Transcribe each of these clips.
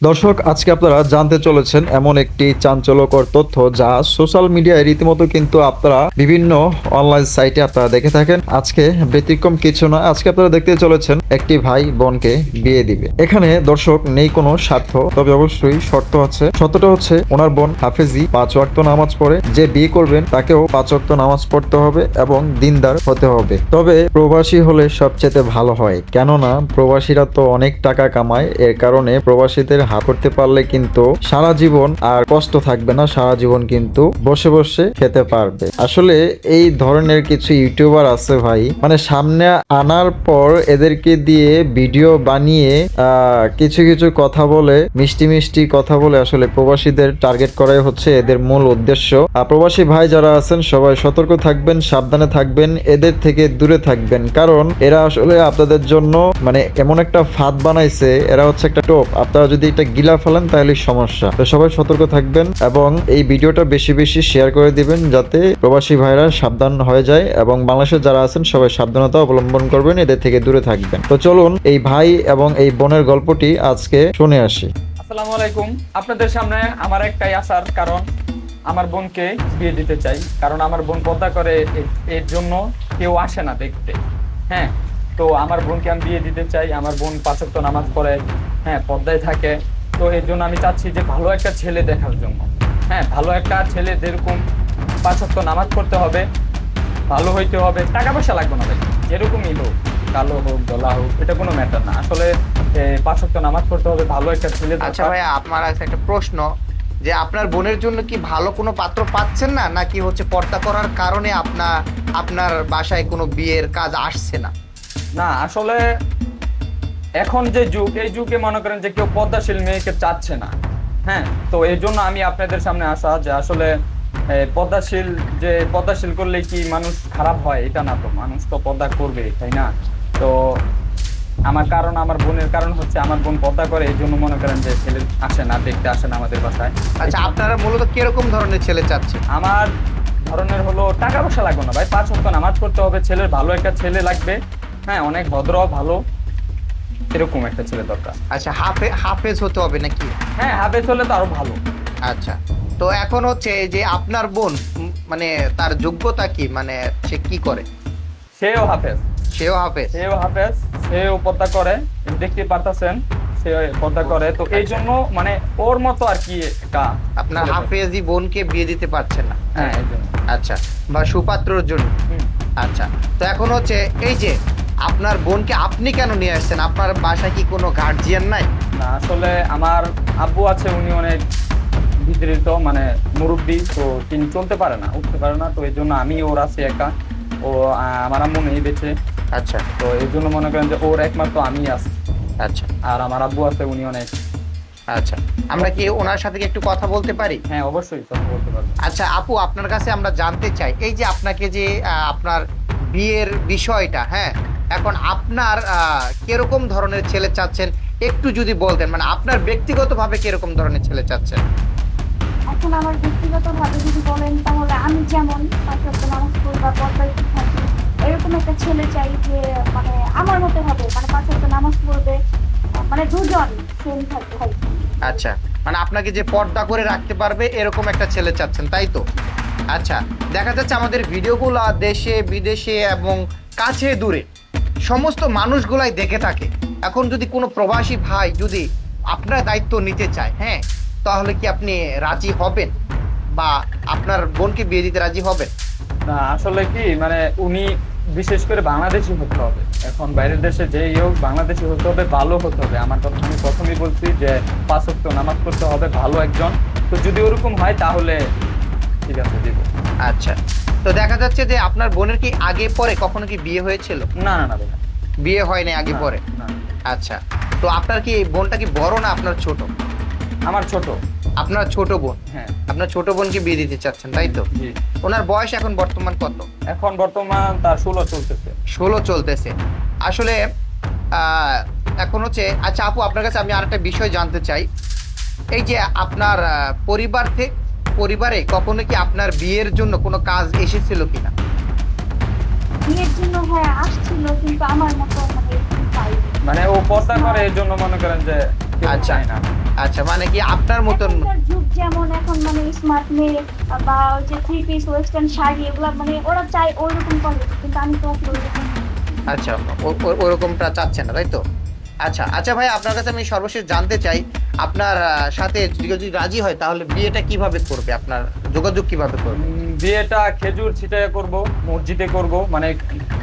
দর্শক, আজকে আপনারা জানতে চলেছেন এমন একটি চাঞ্চল্যকর তথ্য যা সোশ্যাল মিডিয়ায় রীতিমতো কিন্তু আপনারা বিভিন্ন অনলাইন সাইটে আপনারা দেখে থাকেন। আজকে ব্যতিক্রম কিছু না আজকে আপনারা দেখতে চলেছেন একটি ভাই বোনকে বিয়ে দিবে। এখানে দর্শক, নেই কোনো স্বার্থ, তবে অবশ্যই শর্ত আছে। শর্তটা হচ্ছে, ওনার বোন হাফেজি পাঁচ ওয়াক্ত নামাজ পড়ে। যে বিয়ে করবেন, তাকেও পাঁচ ওয়াক্ত নামাজ পড়তে হবে এবং দিনদার হতে হবে। তবে প্রবাসী হলে সবচেয়ে ভালো হয়। কেননা, প্রবাসীরা তো অনেক টাকা কামায়। এর কারণে প্রবাসীদের হাত করতে পারলে কিন্তু সারা জীবন আর কষ্ট থাকবে না, সারা জীবন কিন্তু বসে বসে খেতে পারবে। আসলে এই ধরনের কিছু ইউটিউবার আছে ভাই মানে সামনে আনার পর এদেরকে দিয়ে ভিডিও বানিয়ে কিছু কিছু কথা বলে, মিষ্টি মিষ্টি কথা বলে আসলে প্রবাসীদের টার্গেট করাই হচ্ছে এদের মূল উদ্দেশ্য। আর প্রবাসী ভাই যারা আছেন, সবাই সতর্ক থাকবেন, সাবধানে থাকবেন, এদের থেকে দূরে থাকবেন। কারণ এরা আসলে আপনাদের জন্য মানে এমন একটা ফাঁদ বানাইছে, এরা হচ্ছে একটা টোপ। আপনারা যদি এটা গিলা ফেলেন তাহলে সমস্যা। তো সবাই সতর্ক থাকবেন এবং এই ভিডিওটা বেশি বেশি শেয়ার করে দিবেন যাতে প্রবাসী ভাইরা সাবধান হয়ে যায় এবং বাংলাদেশে যারা আছেন, সবাই সাবধানতা অবলম্বন করবেন, এদের থেকে দূরে থাকবেন। তো চলুন, এই ভাই এবং এই বোনের গল্পটি আজকে শুনে আসি। আসসালামু আলাইকুম। আপনাদের সামনে আমার একটাই আসার কারণ, আমার বোনকে বিয়ে দিতে চাই। কারণ আমার বোন পর্দা করে এর জন্য কেউ আসে না দেখতে। হ্যাঁ তো আমার বোনকে আমি বিয়ে দিতে চাই আমার বোন পাঁচক্ত নামাজ পড়ে হ্যাঁ পর্দায় থাকে। তো এর জন্য আমি চাচ্ছি যে ভালো একটা ছেলে দেখার জন্য। হ্যাঁ ভালো একটা ছেলে যেরকম পাঁচক্ত নামাজ পড়তে হবে ভালো হইতে হবে টাকা পয়সা লাগবে না ভাই যেরকমই হোক কালো হোক দলা হোক এটা কোনো ম্যাটার না। আসলে পাঁচ ওয়াক্ত নামাজ পড়তে হবে ভালো একটা ছেলে আচ্ছা। ভাই আপনার কাছে একটা প্রশ্ন যে আপনার বোনের জন্য কি ভালো কোনো পাত্র পাচ্ছেন না নাকি হচ্ছে পর্দা করার কারণে আপনার আপনার বাসায় কোনো বিয়ের কাজ আসছে না? না আসলে এখন যে যুগ এই যুগে মনে করেন যে কেউ পদ্মাশীল মেয়েকে চাচ্ছে না। হ্যাঁ তো এই জন্য আমি আপনাদের সামনে আসা যে আসলে পদ্মাশীল যে পদ্মাশীল করলে কি মানুষ খারাপ হয়? এটা না তো মানুষ তো পদ্মা করবে তাই না? তো আমার কারণ আমার বোনের কারণ হচ্ছে আমার বোন পদ্মা করে এই জন্য মনে করেন যে ছেলে আসে না দেখতে আসে না আমাদের বাসায়। আচ্ছা আপনারা মূলত কীরকম ধরনের ছেলে চাচ্ছে আমার ধরনের হলো টাকা পয়সা লাগবে না ভাই পাঁচ সপ্তাহ নামাজ পড়তে হবে ছেলের ভালো একটা ছেলে লাগবে। হ্যাঁ অনেক ভদ্র ভালো। এরকম একটা ছেলে দরকার। আচ্ছা হাফে হাফেজ হতে হবে নাকি? হ্যাঁ হাফেজ হলে তো আরও ভালো। আচ্ছা তো এখন হচ্ছে যে আপনার বোন মানে তার যোগ্যতা কি? মানে সে কি করে? সেও হাফেজ। সেও হাফেজ? সেও হাফেজ সেও পদ্মা করে। দেখতে পারতাছেন সে পদ্মা করে। তো এই জন্য মানে ওর মতো আর কি একটা আপনার। হাফেজি বোনকে বিয়ে দিতে পারছেন না। হ্যাঁ আচ্ছা বা সুপাত্রর জন্য। আচ্ছা তো এখন হচ্ছে এই যে আপনার বোনকে আপনি কেন নিয়ে আসছেন? আপনার বাসায় কি কোনো গার্জিয়ান নাই? না আসলে আমার আব্বু আছে উনি অনেক বিতরিত মানে মুরব্বী তো তিনি চলতে পারে না উঠতে পারে না তো এই জন্য আমি ওর আছি একা। ও আমার আম্মু নেই বেঁচে। আচ্ছা। তো এই জন্য মনে করেন যে ওর একমাত্র আমি আছি। আচ্ছা। আর আমার আব্বু আছে উনি অনেক। আচ্ছা। আমরা কি ওনার সাথে কি একটু কথা বলতে পারি? হ্যাঁ অবশ্যই কথা বলতে পারব। আচ্ছা আপু আপনার কাছে আমরা জানতে চাই এই যে আপনাকে যে আপনার বিয়ের বিষয়টা হ্যাঁ এখন আপনার কীরকম ধরনের ছেলে চাচ্ছেন? একটু যদি বলতেন মানে আপনার ব্যক্তিগতভাবে কীরকম ধরনের ছেলে চাচ্ছেন? এখন আমার ব্যক্তিগতভাবে যদি বলেন তাহলে আমি যেমন নামাজ পড়ি বা পর্দায় থাকি এরকম একটা ছেলে চাই যে মানে আমার মতে হবে মানে পাঁচ নামাজ পড়বে মানে দুজন সেম থাকবে আচ্ছা মানে আপনাকে যে পর্দা করে রাখতে পারবে এরকম একটা ছেলে চাচ্ছেন তাই তো? আচ্ছা দেখা যাচ্ছে আমাদের ভিডিওগুলো দেশে বিদেশে এবং কাছে দূরে। সমস্ত মানুষগুলাই দেখে থাকে। এখন যদি কোনো প্রবাসী ভাই যদি আপনার দায়িত্ব নিতে চায় হ্যাঁ তাহলে কি আপনি রাজি হবেন? বা আপনার বোনকে বিয়ে দিতে রাজি হবেন? না আসলে কি মানে উনি বিশেষ করে বাংলাদেশি হতে হবে। এখন বাইরের দেশে যেই হোক বাংলাদেশি হতে হবে ভালো হতে হবে। আমার কথা আমি প্রথমেই বলছি যে পাঁচ ওয়াক্ত নামাজ পড়তে হবে ভালো একজন। তো যদি ওরকম হয় তাহলে ঠিক আছে দিব। আচ্ছা। তো দেখা যাচ্ছে যে আপনার বোনের কি আগে পরে কখনো কি বিয়ে হয়েছিল? না না না ভাইয়া। বিয়ে হয়নি আগে না, পরে? না। আচ্ছা তো আপনার কি এই বোনটা কি বড় না আপনার ছোট? আমার ছোট। আপনার ছোট বোন? হ্যাঁ। আপনার ছোট বোনকে বিয়ে দিতে চাচ্ছেন তাই তো? জি। ওনার বয়স এখন বর্তমান কত? এখন বর্তমান তার ষোলো চলতেছে। ষোলো চলতেছে। আসলে আহ, এখন হচ্ছে আচ্ছা আপু আপনার কাছে আমি আরেকটা বিষয় জানতে চাই। এই যে আপনার আহ, পরিবার থেকে পরিবারে কখনো কি আপনার বিয়ের জন্য কোনো কাজ এসেছিল কিনা? বিয়ের জন্য হ্যাঁ আসছিল কিন্তু আমার মতো মানে মানে ও পর্দা করে এই জন্য মনে করেন যে আচ্ছা। না। আচ্ছা মানে কি আপনার মতন যুগ যেমন এখন মানে স্মার্ট মেয়ে বা যে থ্রি পিস ওয়েস্টার্ন শাড়ি এগুলো মানে ওরা ওইরকম কোয়ালিটি কিন্তু আমি তো ওইরকম আচ্ছা ও- ও- ওরকমটা চাচ্ছেন না তাই তো? আচ্ছা আচ্ছা ভাই আপনার কাছে আমি সর্বশেষ জানতে চাই আপনার সাথে যদি যদি রাজি হয় তাহলে বিয়েটা কীভাবে করবে? আপনার যোগাযোগ কীভাবে করবে? বিয়েটা খেজুর ছিটায় করব মসজিদে করব মানে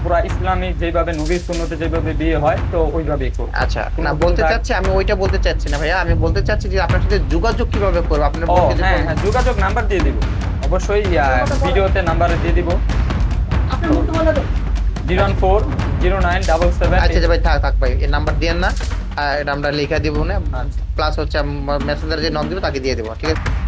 পুরা ইসলামী যেভাবে নবীর সুন্নতে যেভাবে বিয়ে হয় তো ওইভাবেই করব। আচ্ছা না বলতে চাচ্ছি আমি ওইটা বলতে চাচ্ছি না ভাইয়া আমি বলতে চাচ্ছি যে আপনার সাথে যোগাযোগ কীভাবে করব? আপনার হ্যাঁ হ্যাঁ যোগাযোগ নাম্বার দিয়ে দিব। অবশ্যই আহ, ভিডিওতে নাম্বার দিয়ে দিব। Zero one four zero nine double seven আচ্ছা আচ্ছা ভাই থাক থাক ভাই এই নাম্বার দিয়েন না। এটা আমরা লিখে দিব না আচ্ছা। প্লাস হচ্ছে মেসেঞ্জারে যে নক দিব তাকে দিয়ে দেবো ঠিক আছে